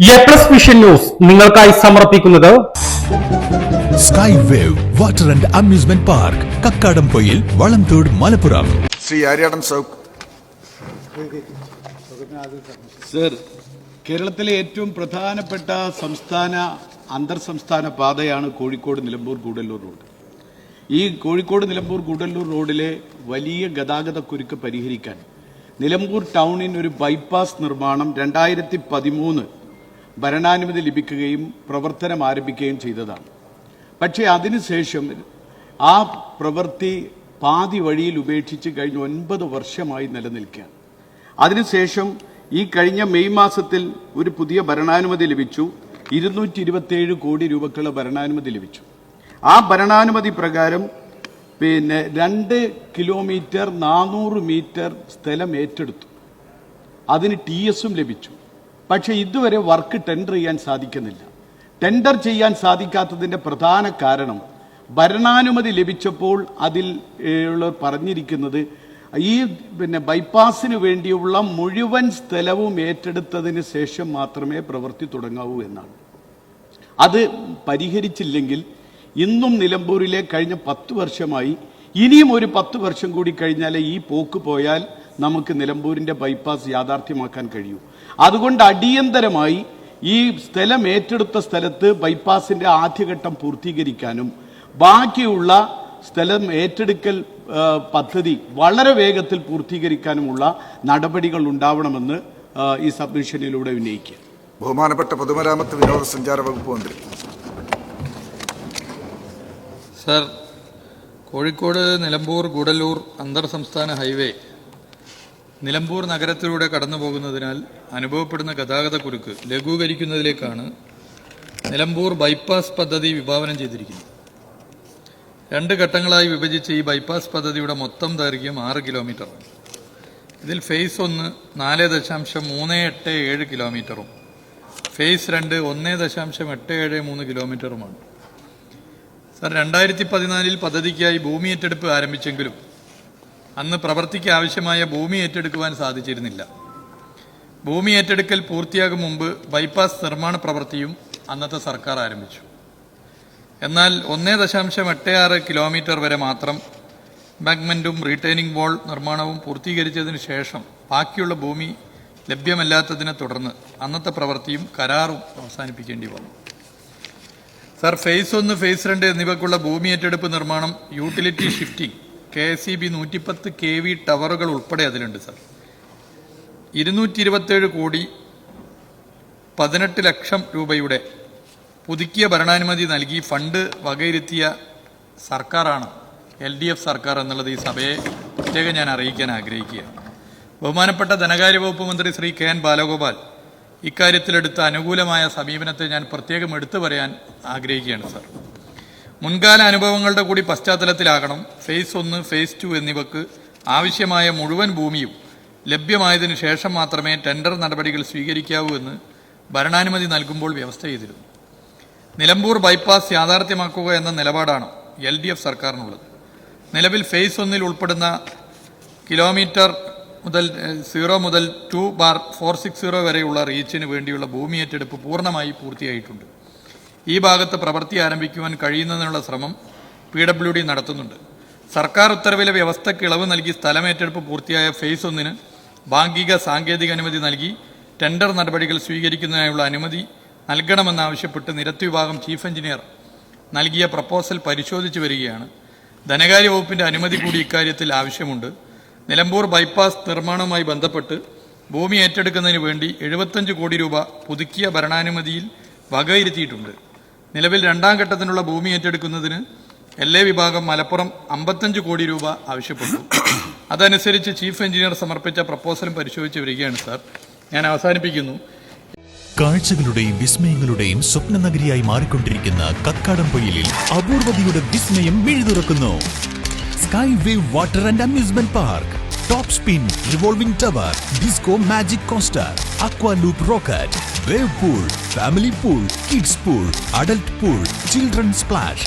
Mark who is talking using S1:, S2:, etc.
S1: A plus vision news നിങ്ങൾക്കായി സമർപ്പിക്കുന്നത്
S2: sky wave water and amusement park Kakkadampoyil Valamthode Malappuram.
S3: Shri Aryadan Shoukath
S4: sir കേരളത്തിലെ ഏറ്റവും പ്രധാനപ്പെട്ട സംസ്ഥാന അന്തർ സംസ്ഥാന പാതയാണ് കോഴിക്കോട് നിലമ്പൂർ ഗൂഡല്ലൂർ റോഡ്. ഈ കോഴിക്കോട് നിലമ്പൂർ ഗൂഡല്ലൂർ റോഡിലെ വലിയ ഗതാഗത കുരുക്ക് പരിഹരിക്കാൻ നിലമ്പൂർ ടൗണിന് ഒരു ബൈപ്പാസ് നിർമ്മാണം രണ്ടായിരത്തി പതിമൂന്ന് ഭരണാനുമതി ലഭിക്കുകയും പ്രവർത്തനം ആരംഭിക്കുകയും ചെയ്തതാണ്. പക്ഷേ അതിനുശേഷം ആ പ്രവൃത്തി പാതി വഴിയിൽ ഉപേക്ഷിച്ച് കഴിഞ്ഞ ഒൻപത് വർഷമായി നിലനിൽക്കുകയാണ്. അതിനുശേഷം ഈ കഴിഞ്ഞ മെയ് മാസത്തിൽ ഒരു പുതിയ ഭരണാനുമതി ലഭിച്ചു. ഇരുന്നൂറ്റി ഇരുപത്തിയേഴ് കോടി രൂപക്കുള്ള ഭരണാനുമതി ലഭിച്ചു. ആ ഭരണാനുമതി പ്രകാരം പിന്നെ രണ്ട് കിലോമീറ്റർ നാനൂറ് മീറ്റർ സ്ഥലം ഏറ്റെടുത്തു. അതിന് ടി എസും ലഭിച്ചു. പക്ഷെ ഇതുവരെ വർക്ക് ടെൻഡർ ചെയ്യാൻ സാധിക്കുന്നില്ല. ടെൻഡർ ചെയ്യാൻ സാധിക്കാത്തതിന്റെ പ്രധാന കാരണം ഭരണാനുമതി ലഭിച്ചപ്പോൾ അതിൽ ഉള്ളവർ ഉള്ള പറഞ്ഞിരിക്കുന്നത് ഈ പിന്നെ ബൈപ്പാസിന് വേണ്ടിയുള്ള മുഴുവൻ സ്ഥലവും ഏറ്റെടുത്തതിന് ശേഷം മാത്രമേ പ്രവൃത്തി തുടങ്ങാവൂ എന്നാണ്. അത് പരിഹരിച്ചില്ലെങ്കിൽ ഇന്നും നിലമ്പൂരിലെ കഴിഞ്ഞ പത്ത് വർഷമായി ഇനിയും ഒരു പത്ത് വർഷം കൂടി കഴിഞ്ഞാലേ ഈ പോക്ക് പോയാൽ നമുക്ക് നിലമ്പൂരിന്റെ ബൈപ്പാസ് യാഥാർത്ഥ്യമാക്കാൻ കഴിയൂ. അതുകൊണ്ട് അടിയന്തരമായി ഈ സ്ഥലം ഏറ്റെടുത്ത സ്ഥലത്ത് ബൈപ്പാസിന്റെ ആദ്യഘട്ടം പൂർത്തീകരിക്കാനും ബാക്കിയുള്ള സ്ഥലം ഏറ്റെടുക്കൽ പദ്ധതി വളരെ വേഗത്തിൽ പൂർത്തീകരിക്കാനുമുള്ള നടപടികൾ ഉണ്ടാവണമെന്ന് ഈ സബ്മിഷനിലൂടെ ഉന്നയിക്കുക.
S3: ബഹുമാനപ്പെട്ട പൊതുമരാമത്ത് വിനോദസഞ്ചാര വകുപ്പ് മന്ത്രി.
S5: സർ കോഴിക്കോട് നിലമ്പൂർ ഗുഡലൂർ അന്തർ സംസ്ഥാന ഹൈവേ നിലമ്പൂർ നഗരത്തിലൂടെ കടന്നു പോകുന്നതിനാൽ അനുഭവപ്പെടുന്ന ഗതാഗത കുരുക്ക് ലഘൂകരിക്കുന്നതിലേക്കാണ് നിലമ്പൂർ ബൈപ്പാസ് പദ്ധതി വിഭാവനം ചെയ്തിരിക്കുന്നത്. രണ്ട് ഘട്ടങ്ങളായി വിഭജിച്ച ഈ ബൈപ്പാസ് പദ്ധതിയുടെ മൊത്തം ദൈർഘ്യം ആറ് കിലോമീറ്ററാണ് ഇതിൽ ഫേസ് ഒന്ന് നാല് ദശാംശം മൂന്ന് എട്ട് ഏഴ് കിലോമീറ്ററും. ഫേസ് രണ്ട് ഒന്ന് ദശാംശം എട്ട് ഏഴ് മൂന്ന് കിലോമീറ്ററുമാണ്. സർ രണ്ടായിരത്തി പതിനാലിൽ പദ്ധതിക്കായി ഭൂമി ഏറ്റെടുപ്പ് ആരംഭിച്ചെങ്കിലും അന്ന് പ്രവർത്തിക്ക് ആവശ്യമായ ഭൂമി ഏറ്റെടുക്കുവാൻ സാധിച്ചിരുന്നില്ല. ഭൂമി ഏറ്റെടുക്കൽ പൂർത്തിയാകും മുമ്പ് ബൈപ്പാസ് നിർമ്മാണ പ്രവൃത്തിയും അന്നത്തെ സർക്കാർ ആരംഭിച്ചു. എന്നാൽ ഒന്നേ ദശാംശം എട്ട് ആറ് കിലോമീറ്റർ വരെ മാത്രം ബാങ്ക്മെന്റും റീറ്റെയിനിങ് വാൾ നിർമ്മാണവും പൂർത്തീകരിച്ചതിന് ശേഷം ബാക്കിയുള്ള ഭൂമി ലഭ്യമല്ലാത്തതിനെ തുടർന്ന് അന്നത്തെ പ്രവൃത്തിയും കരാറും അവസാനിപ്പിക്കേണ്ടി വന്നു. സർ ഫേസ് ഒന്ന് ഫേസ് രണ്ട് എന്നിവയ്ക്കുള്ള ഭൂമി ഏറ്റെടുപ്പ് നിർമ്മാണം utility shifting K S E B നൂറ്റിപ്പത്ത് കെ വി ടവറുകൾ ഉൾപ്പെടെ അതിലുണ്ട് സാർ. ഇരുന്നൂറ്റി ഇരുപത്തേഴ് കോടി പതിനെട്ട് ലക്ഷം രൂപയുടെ പുതുക്കിയ ഭരണാനുമതി നൽകി ഫണ്ട് വകയിരുത്തിയ സർക്കാരാണ് എൽ ഡി എഫ് സർക്കാർ എന്നുള്ളത് ഈ സഭയെ പ്രത്യേകം ഞാൻ അറിയിക്കാൻ ആഗ്രഹിക്കുകയാണ്. ബഹുമാനപ്പെട്ട ധനകാര്യ വകുപ്പ് മന്ത്രി ശ്രീ കെ എൻ ബാലഗോപാൽ ഇക്കാര്യത്തിലെടുത്ത അനുകൂലമായ സമീപനത്തെ ഞാൻ പ്രത്യേകം എടുത്തു പറയാൻ ആഗ്രഹിക്കുകയാണ് സർ. മുൻകാല അനുഭവങ്ങളുടെ കൂടി പശ്ചാത്തലത്തിലാകണം. ഫേസ് ഒന്ന് ഫേസ് ടു എന്നിവക്ക് ആവശ്യമായ മുഴുവൻ ഭൂമിയും ലഭ്യമായതിനു ശേഷം മാത്രമേ ടെൻഡർ നടപടികൾ സ്വീകരിക്കാവൂ എന്ന് ഭരണാനുമതി നൽകുമ്പോൾ വ്യവസ്ഥ ചെയ്തിരുന്നു. നിലമ്പൂർ ബൈപ്പാസ് യാഥാർത്ഥ്യമാക്കുക എന്ന നിലപാടാണ് എൽ ഡി എഫ് സർക്കാരിനുള്ളത്. നിലവിൽ ഫേസ് ഒന്നിൽ ഉൾപ്പെടുന്ന കിലോമീറ്റർ മുതൽ സീറോ മുതൽ two bar four six zero വരെയുള്ള റീച്ചിന് വേണ്ടിയുള്ള ഭൂമി ഏറ്റെടുപ്പ് പൂർണമായി പൂർത്തിയായിട്ടുണ്ട്. ഈ ഭാഗത്ത് പ്രവൃത്തി ആരംഭിക്കുവാൻ കഴിയുന്നതിനുള്ള ശ്രമം പി ഡബ്ല്യു ഡി നടത്തുന്നുണ്ട്. സർക്കാർ ഉത്തരവിലെ വ്യവസ്ഥയ്ക്ക് ഇളവ് നൽകി സ്ഥലമേറ്റെടുപ്പ് പൂർത്തിയായ ഫേസ് ഒന്നിന് ഭാഗിക സാങ്കേതിക അനുമതി നൽകി ടെൻഡർ നടപടികൾ സ്വീകരിക്കുന്നതിനായുള്ള അനുമതി നൽകണമെന്നാവശ്യപ്പെട്ട് നിരത്ത് വിഭാഗം ചീഫ് എഞ്ചിനീയർ നൽകിയ പ്രപ്പോസൽ പരിശോധിച്ചു വരികയാണ്. ധനകാര്യ വകുപ്പിന്റെ അനുമതി കൂടി ഇക്കാര്യത്തിൽ ആവശ്യമുണ്ട്. നിലമ്പൂർ ബൈപ്പാസ് നിർമ്മാണവുമായി ബന്ധപ്പെട്ട് ഭൂമി ഏറ്റെടുക്കുന്നതിന് വേണ്ടി എഴുപത്തഞ്ച് കോടി രൂപ പുതുക്കിയ ഭരണാനുമതിയിൽ വകയിരുത്തിയിട്ടുണ്ട്. നിലവിൽ രണ്ടാം ഘട്ടത്തിനുള്ള ഭൂമി ഏറ്റെടുക്കുന്നതിന് എൽ എ വിഭാഗം മലപ്പുറം അമ്പത്തഞ്ച് കോടി രൂപ ആവശ്യപ്പെട്ടു. അതനുസരിച്ച് ചീഫ് എഞ്ചിനീയർ സമർപ്പിച്ച പ്രപ്പോസലും പരിശോധിച്ച് വരികയാണ് സാർ. ഞാൻ അവസാനിപ്പിക്കുന്നു.
S2: കാഴ്ചകളുടെയും വിസ്മയങ്ങളുടെയും സ്വപ്ന നഗരിയായി മാറിക്കൊണ്ടിരിക്കുന്ന കക്കാടംപൊയിലിൽ അപൂർവതയുടെ വിസ്മയം മിഴുതുറക്കുന്നു. Sky wave water and amusement park top spin revolving tower disco magic coaster aqua loop rocket wave pool family pool kids pool adult pool children splash